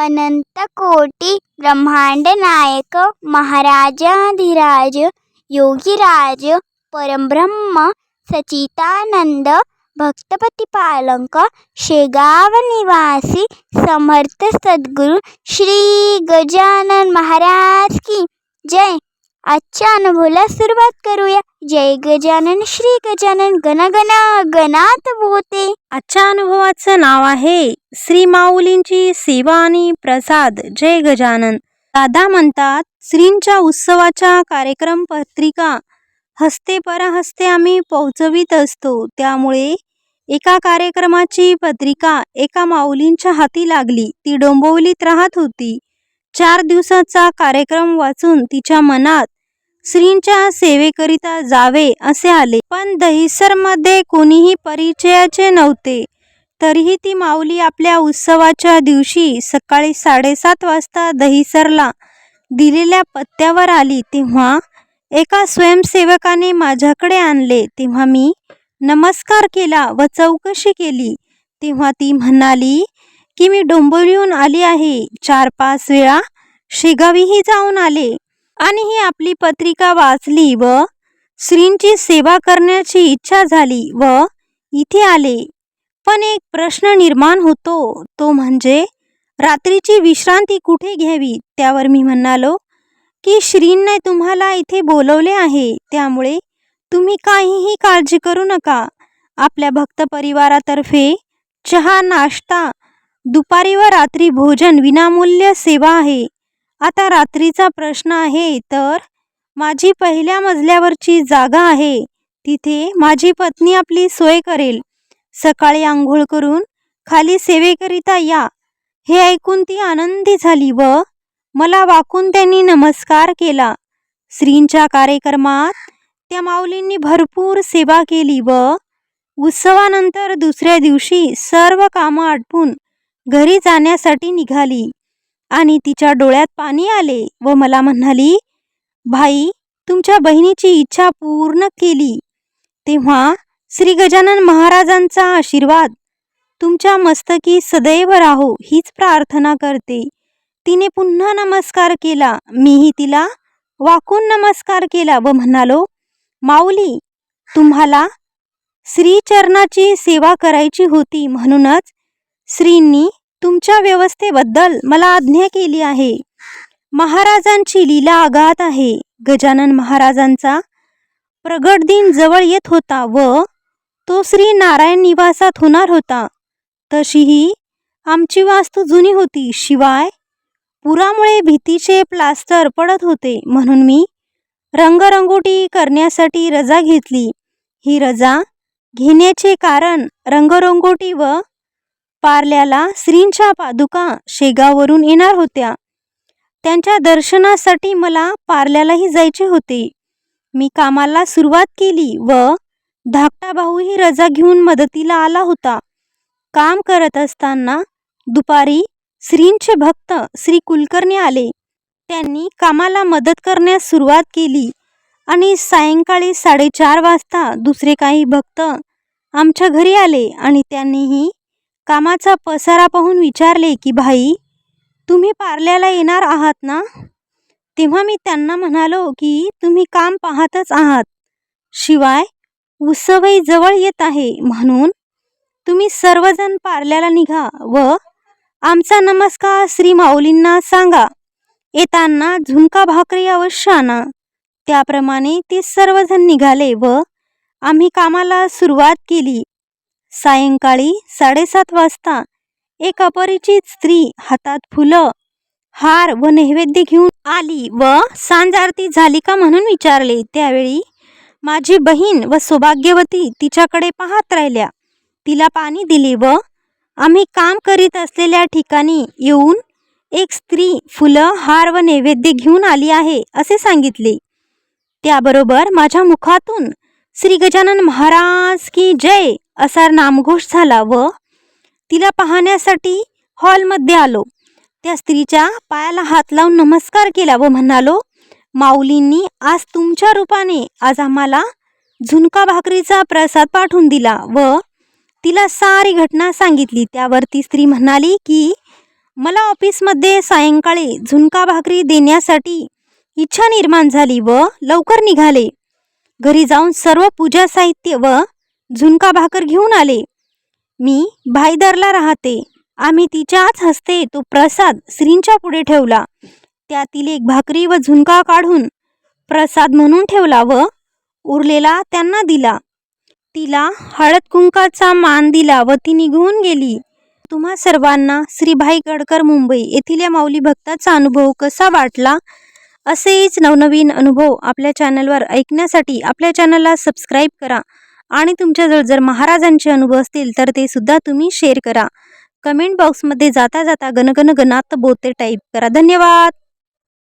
अनंतकोटी ब्रह्मांड नायक महाराजाधिराज योगीराज परब्रह्म सचितानंद भक्तप्रतिपालक शेगाव निवासी समर्थ सद्गुरू श्री गजानन महाराज की जय. आजच्या अनुभवाला सुरुवात करूया. जय गजानन श्री गजानन गण गण गणात बोते. आजच्या अनुभवाचं नाव आहे श्री माऊलींची सेवा आणि प्रसाद. जय गजानन. दादा म्हणतात श्रींच्या उत्सवाच्या कार्यक्रम पत्रिका हस्ते परहस्ते आम्ही पोहोचवित असतो. त्यामुळे एका कार्यक्रमाची पत्रिका एका माऊलींच्या हाती लागली. ती डोंबवलीत राहत होती. चार दिवसाचा कार्यक्रम वाचून तिच्या मनात श्रींच्या सेवेकरिता जावे असे आले. पण दहिसरमध्ये कोणीही परिचयाचे नव्हते. तरीही ती माऊली आपल्या उत्सवाच्या दिवशी सकाळी साडेसात वाजता दहिसरला दिलेल्या पत्त्यावर आली. तेव्हा एका स्वयंसेवकाने माझ्याकडे आणले. तेव्हा मी नमस्कार केला व चौकशी केली. तेव्हा ती म्हणाली की मी डोंबिवलीहून आली आहे. चार पाच वेळा शेगावीही जाऊन आले. आणि ही आपली पत्रिका वाचली व श्रींची सेवा करण्याची इच्छा झाली व इथे आले. पण एक प्रश्न निर्माण होतो तो म्हणजे रात्रीची विश्रांती कुठे घ्यावी? त्यावर मी म्हणालो की श्रींने तुम्हाला इथे बोलवले आहे त्यामुळे तुम्ही काहीही काळजी करू नका. आपल्या भक्त परिवारातर्फे चहा नाश्ता दुपारी व रात्री भोजन विनामूल्य सेवा आहे. आता रात्रीचा प्रश्न आहे तर? माझी पहिल्या मजल्यावरची जागा आहे. तिथे माझी पत्नी आपली सोय करेल. सकाळी आंघोळ करून खाली सेवेकरिता या. हे ऐकून ती आनंदी झाली व मला वाकून त्यांनी नमस्कार केला. श्रींच्या कार्यक्रमात त्या माऊलींनी भरपूर सेवा केली व उत्सवानंतर दुसऱ्या दिवशी सर्व कामं आटपून घरी जाण्यासाठी निघाली. आणि तिच्या डोळ्यात पाणी आले व मला म्हणाली भाई तुमच्या बहिणीची इच्छा पूर्ण केली. तेव्हा श्री गजानन महाराजांचा आशीर्वाद. तुमच्या मस्तकी सदैव राहो हीच प्रार्थना करते. तिने पुन्हा नमस्कार केला. मीही तिला वाकून नमस्कार केला व म्हणालो माऊली तुम्हाला श्रीचरणाची सेवा करायची होती म्हणूनच श्रींनी तुमच्या व्यवस्थेबद्दल मला आज्ञा केली आहे. महाराजांची लीला आघात आहे. गजानन महाराजांचा प्रगट दिन जवळ येत होता व तो श्री नारायण निवासात होणार होता. तशीही आमची वास्तू जुनी होती. शिवाय पुरामुळे भीतीचे प्लास्टर पडत होते. म्हणून मी रंगरंगोटी करण्यासाठी रजा घेतली. ही रजा घेण्याचे कारण रंगरंगोटी व पार्ल्याला श्रींच्या पादुका शेगाववरून येणार होत्या. त्यांच्या दर्शनासाठी मला पार्ल्यालाही जायचे होते. मी कामाला सुरुवात केली व धाकटा भाऊही रजा घेऊन मदतीला आला होता. काम करत असताना दुपारी श्रींचे भक्त श्री कुलकर्णी आले. त्यांनी कामाला मदत करण्यास सुरुवात केली आणि सायंकाळी साडेचार वाजता दुसरे काही भक्त आमच्या घरी आले आणि त्यांनीही कामाचा पसारा पाहून विचारले की भाई तुम्ही पार्ल्याला येणार आहात ना? तेव्हा मी त्यांना म्हणालो की तुम्ही काम पाहतच आहात. शिवाय उत्सवही जवळ येत आहे. म्हणून तुम्ही सर्वजण पार्ल्याला निघा व आमचा नमस्कार श्री माऊलींना सांगा. येताना झुणका भाकरी अवश्य आणा. त्याप्रमाणे ते सर्वजण निघाले व आम्ही कामाला सुरुवात केली. सायंकाळी साडेसात वाजता एक अपरिचित स्त्री हातात फुलं हार व नैवेद्य घेऊन आली व सांज आरती झाली का म्हणून विचारले. त्यावेळी माझी बहीण व सौभाग्यवती तिच्याकडे पाहत राहिल्या. तिला पाणी दिले व आम्ही काम करीत असलेल्या ठिकाणी येऊन एक स्त्री फुलं हार व नैवेद्य घेऊन आली आहे असे सांगितले. त्याबरोबर माझ्या मुखातून श्री गजानन महाराज की जय! असा नामघोष झाला व तिला पाहण्यासाठी हॉलमध्ये आलो. त्या स्त्रीच्या पायाला हात लावून नमस्कार केला व म्हणालो माऊलींनी आज तुमच्या रूपाने आज आम्हाला झुणका भाकरीचा प्रसाद पाठवून दिला व तिला सारी घटना सांगितली. त्यावर ती स्त्री म्हणाली की मला ऑफिसमध्ये सायंकाळी झुणका भाकरी देण्यासाठी इच्छा निर्माण झाली व लवकर निघाले. घरी जाऊन सर्व पूजा साहित्य व झुणका भाकर घेऊन आले. मी भाईदरला राहते. आम्ही तिच्याच हस्ते तो प्रसाद श्रींच्या पुढे ठेवला. त्यातील एक भाकरी व झुणका काढून प्रसाद म्हणून ठेवला व उरलेला त्यांना दिला. तिला हळद कुंकाचा मान दिला व ती निघून गेली. तुम्हा सर्वांना श्रीभाई गडकर मुंबई येथील या माऊली भक्ताचा अनुभव कसा वाटला? असेच नवनवीन अनुभव आपल्या चॅनलवर ऐकण्यासाठी आपल्या चॅनलला सबस्क्राईब करा. आणि तुमच्याजवळ जर महाराजांचे अनुभव असतील तर ते सुद्धा तुम्ही शेअर करा. कमेंट बॉक्समध्ये जाता जाता गणगण गणात बोते टाईप करा. धन्यवाद!